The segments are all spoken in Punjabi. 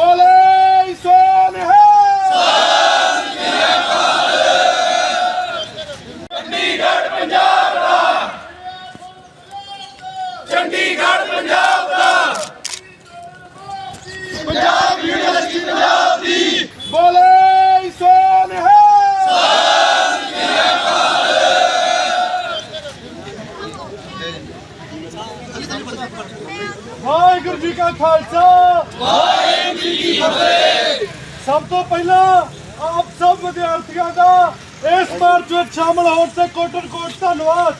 ਬੋਲੇ ਸੋਨਿਹਾ ਚੰਡੀਗੜ੍ਹ ਪੰਜਾਬ ਦਾ। ਪੰਜਾਬ ਯੂਨੀਵਰਸਿਟੀ ਪੰਜਾਬ ਦੀ। ਬੋਲੇ ਸੋਨਿਹਾ ਵਾਹਿਗੁਰੂ ਜੀ ਕਾ ਖਾਲਸਾ ਵਾਹਿਗੁਰੂ ਜੀ ਕੀ ਫਤਿਹ ਸਭ ਤੋਂ ਪਹਿਲਾਂ ਆਪ ਸਭ ਵਿਦਿਆਰਥੀਆਂ ਦਾ ਇਸ ਮਾਰਚ ਵਿੱਚ ਸ਼ਾਮਲ ਹੋਣ ਤੇ ਕੋਟਨ ਕੋਟ ਧੰਨਵਾਦ।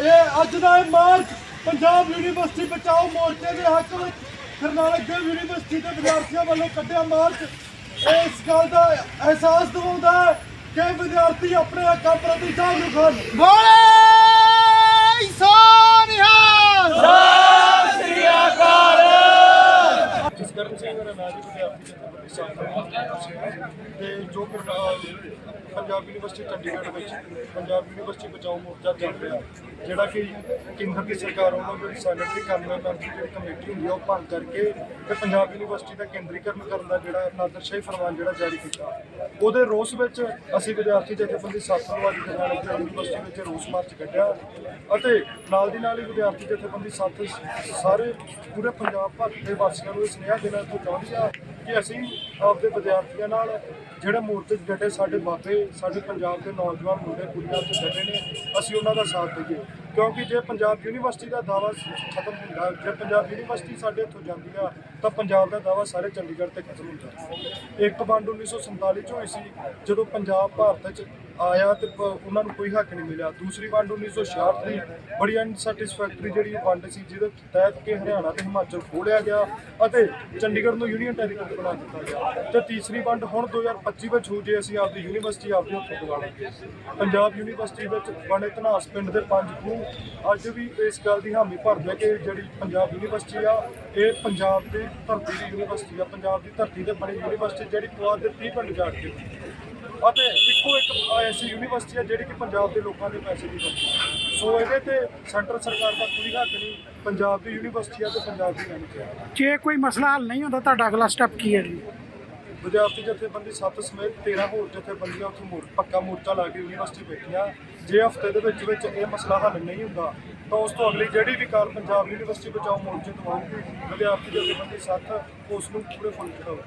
ਇਹ ਅੱਜ ਦਾ ਇਹ ਮਾਰਚ ਪੰਜਾਬ ਯੂਨੀਵਰਸਿਟੀ ਬਚਾਓ ਮੋਰਚੇ ਦੇ ਹੱਕ ਵਿੱਚ ਕਰਨਾਟਕ ਦੇ ਯੂਨੀਵਰਸਿਟੀ ਦੇ ਵਿਦਿਆਰਥੀਆਂ ਵੱਲੋਂ ਕੱਢਿਆ ਮਾਰਚ। ਇਸ ਗੱਲ ਦਾ ਅਹਿਸਾਸ ਦਿਵਾਉਂਦਾ ਹੈ ਕਿ ਵਿਦਿਆਰਥੀ ਆਪਣੇ ਹੱਕਾਂ ਪ੍ਰਤੀ ਜਾਗਰੂਕ ਹਨ। ਬੋਲੇ! ਜਸਕਰਨ ਸਿੰਘ ਮੇਰਾ ਨਾਮ ਜੀ ਵਿਦਿਆਰਥੀ ਜਥੇਬੰਦੀ ਸਾਹਮਣੇ ਤੇ ਜੋ ਪੰਜਾਬ ਯੂਨੀਵਰਸਿਟੀ ਚੰਡੀਗੜ੍ਹ ਵਿੱਚ ਪੰਜਾਬ ਯੂਨੀਵਰਸਿਟੀ ਬਚਾਓ ਮੋਰਚਾ ਚੱਲ ਰਿਹਾ, ਜਿਹੜਾ ਕਿ ਕੇਂਦਰ ਦੀ ਸਰਕਾਰ ਵੱਲੋਂ ਜਿਹੜੀ ਸੈਨੇਟਰੀ ਕਾਨੂੰਨ ਦੀ ਜਿਹੜੀ ਕਮੇਟੀ ਹੁੰਦੀ ਆ ਉਹ ਭੰਗ ਕਰਕੇ ਤੇ ਪੰਜਾਬ ਯੂਨੀਵਰਸਿਟੀ ਦਾ ਕੇਂਦਰੀਕਰਨ ਕਰਨ ਦਾ ਜਿਹੜਾ ਨਾਦਰਸ਼ਾਹੀ ਫਰਮਾਨ ਜਿਹੜਾ ਜਾਰੀ ਕੀਤਾ। ਉਹਦੇ ਰੋਸ ਵਿੱਚ ਅਸੀਂ ਵਿਦਿਆਰਥੀ ਜਥੇਬੰਦੀ ਸਾਥਨਵਾਦੀ ਕਰਨਾਟਕ ਦੀ ਯੂਨੀਵਰਸਿਟੀ ਵਿੱਚ ਰੋਸ ਮਾਰਚ ਕੱਢਿਆ ਅਤੇ ਨਾਲ ਦੀ ਨਾਲ ਹੀ ਵਿਦਿਆਰਥੀ ਜਥੇਬੰਦੀ ਸਾਥ ਸਾਰੇ ਪੂਰੇ ਪੰਜਾਬ ਭਰ ਦੇ ਵਾਸੀਆਂ ਨੂੰ ਇਹ ਸੁਨੇਹਾ ਦੇਣਾ ਤੋਂ ਚਾਹੁੰਦੀ ਆ ਕਿ ਅਸੀਂ ਆਪਦੇ ਵਿਦਿਆਰਥੀਆਂ ਨਾਲ ਜਿਹੜੇ ਮੋਰਚੇ 'ਚ ਡਟੇ ਸਾਡੇ ਬਾਬੇ, ਸਾਡੇ ਪੰਜਾਬ ਦੇ ਨੌਜਵਾਨ ਮੁੰਡੇ, ਕੁੜੀਆਂ ਤੇ ਡਟੇ ਨੇ, ਅਸੀਂ ਉਹਨਾਂ ਦਾ ਸਾਥ ਦਈਏ। ਕਿਉਂਕਿ ਜੇ ਪੰਜਾਬ ਯੂਨੀਵਰਸਿਟੀ ਦਾ ਦਾਵਾ ਖਤਮ ਹੁੰਦਾ, ਜੇ ਪੰਜਾਬ ਯੂਨੀਵਰਸਿਟੀ ਸਾਡੇ ਇੱਥੋਂ ਜਾਂਦੀ ਆ, ਤਾਂ ਪੰਜਾਬ ਦਾ ਦਾਵਾ ਸਾਰੇ ਚੰਡੀਗੜ੍ਹ ਤੇ ਖਤਮ ਹੁੰਦਾ। ਇੱਕ ਵੰਡ 1947 ਚ ਹੋਈ ਸੀ, ਜਦੋਂ ਪੰਜਾਬ, ਭਾਰਤ ਚ ਆਇਆ ਤੇ ਪ- ਉਹਨਾਂ ਨੂੰ ਕੋਈ ਹੱਕ ਨਹੀਂ ਮਿਲਿਆ। ਦੂਸਰੀ ਵੰਡ 1966 ਦੀ ਬੜੀ ਅਨਸੈਟੀਸਫੈਕਟਰੀ ਜਿਹੜੀ ਵੰਡ ਸੀ, ਜਿਹਦੇ ਤਹਿਤ ਕਿ ਹਰਿਆਣਾ ਤੇ ਹਿਮਾਚਲ ਖੋਲਿਆ ਗਿਆ ਅਤੇ ਚੰਡੀਗੜ੍ਹ ਨੂੰ ਯੂਨੀਅਨ ਟੈਰੀਟਰੀ ਬਣਾ ਦਿੱਤਾ ਗਿਆ। ਤੇ ਤੀਸਰੀ ਵੰਡ ਹੁਣ 2025 ਵਿੱਚ ਹੋ ਜੇ, ਅਸੀਂ ਆਪਦੀ ਯੂਨੀਵਰਸਿਟੀ ਆਪਦੇ ਹੱਥੋਂ ਬੁਲਾਵਾਂਗੇ ਪੰਜਾਬ ਯੂਨੀਵਰਸਿਟੀ ਵਿੱਚ ਬਣੇ ਧਨਾਸ ਪਿੰਡ ਦੇ ਪੰਜ ਖੂਹ ਅੱਜ ਵੀ ਇਸ ਗੱਲ ਦੀ ਹਾਮੀ ਭਰਦੇ ਕਿ ਜਿਹੜੀ ਪੰਜਾਬ ਯੂਨੀਵਰਸਿਟੀ ਆ, ਇਹ ਪੰਜਾਬ ਦੇ ਧਰਤੀ ਦੀ ਯੂਨੀਵਰਸਿਟੀ ਆ। ਪੰਜਾਬ ਦੀ ਧਰਤੀ ਤੇ ਬਣੀ ਯੂਨੀਵਰਸਿਟੀ ਜਿਹੜੀ ਪੁਆਧ ਦੇ 30 ਪਿੰਡ ਜਾ ਕੇ ਅਤੇ ਇੱਕੋ ਇੱਕ ਐਸੀ ਯੂਨੀਵਰਸਿਟੀ ਹੈ ਜਿਹੜੀ ਕਿ ਪੰਜਾਬ ਦੇ ਲੋਕਾਂ ਦੇ ਪੈਸੇ ਦੀ ਵਰਤਦੀ ਸੋ ਇਹਦੇ ਤੇ ਸੈਂਟਰ ਸਰਕਾਰ ਦਾ ਕੋਈ ਹੱਕ ਨਹੀਂ ਪੰਜਾਬ ਦੀ ਯੂਨੀਵਰਸਿਟੀ ਆ ਤੇ ਪੰਜਾਬ ਦੀ ਰਹਿਣੀ ਚਾਹੀਦੀ ਜੇ ਕੋਈ ਮਸਲਾ ਹੱਲ ਨਹੀਂ ਹੁੰਦਾ ਤੁਹਾਡਾ ਅਗਲਾ ਸਟੈਪ ਕੀ ਹੈ ਜੀ? ਵਿਦਿਆਰਥੀ ਜਥੇਬੰਦੀ ਸੱਤ ਸਮੇਤ 13 ਹੋਰ ਜਥੇਬੰਦੀਆਂ ਉੱਥੇ ਮੋਰ ਪੱਕਾ ਮੋਰਚਾ ਲਾ ਕੇ ਯੂਨੀਵਰਸਿਟੀ ਬੈਠੀਆਂ ਜੇ ਹਫ਼ਤੇ ਦੇ ਵਿੱਚ ਵਿੱਚ ਇਹ ਮਸਲਾ ਹੱਲ ਨਹੀਂ ਹੁੰਦਾ ਤਾਂ ਉਸ ਤੋਂ ਅਗਲੀ ਜਿਹੜੀ ਵੀ ਕਾਲ ਪੰਜਾਬ ਯੂਨੀਵਰਸਿਟੀ ਬਚਾਓ ਮੋਰਚੇ ਤੋਂ ਆਊਗੀ ਵਿਦਿਆਰਥੀ ਜਥੇਬੰਦੀ ਸੱਤ ਉਸ ਨੂੰ ਪੂਰੇ ਫੁੱਲ ਚੜਾਓ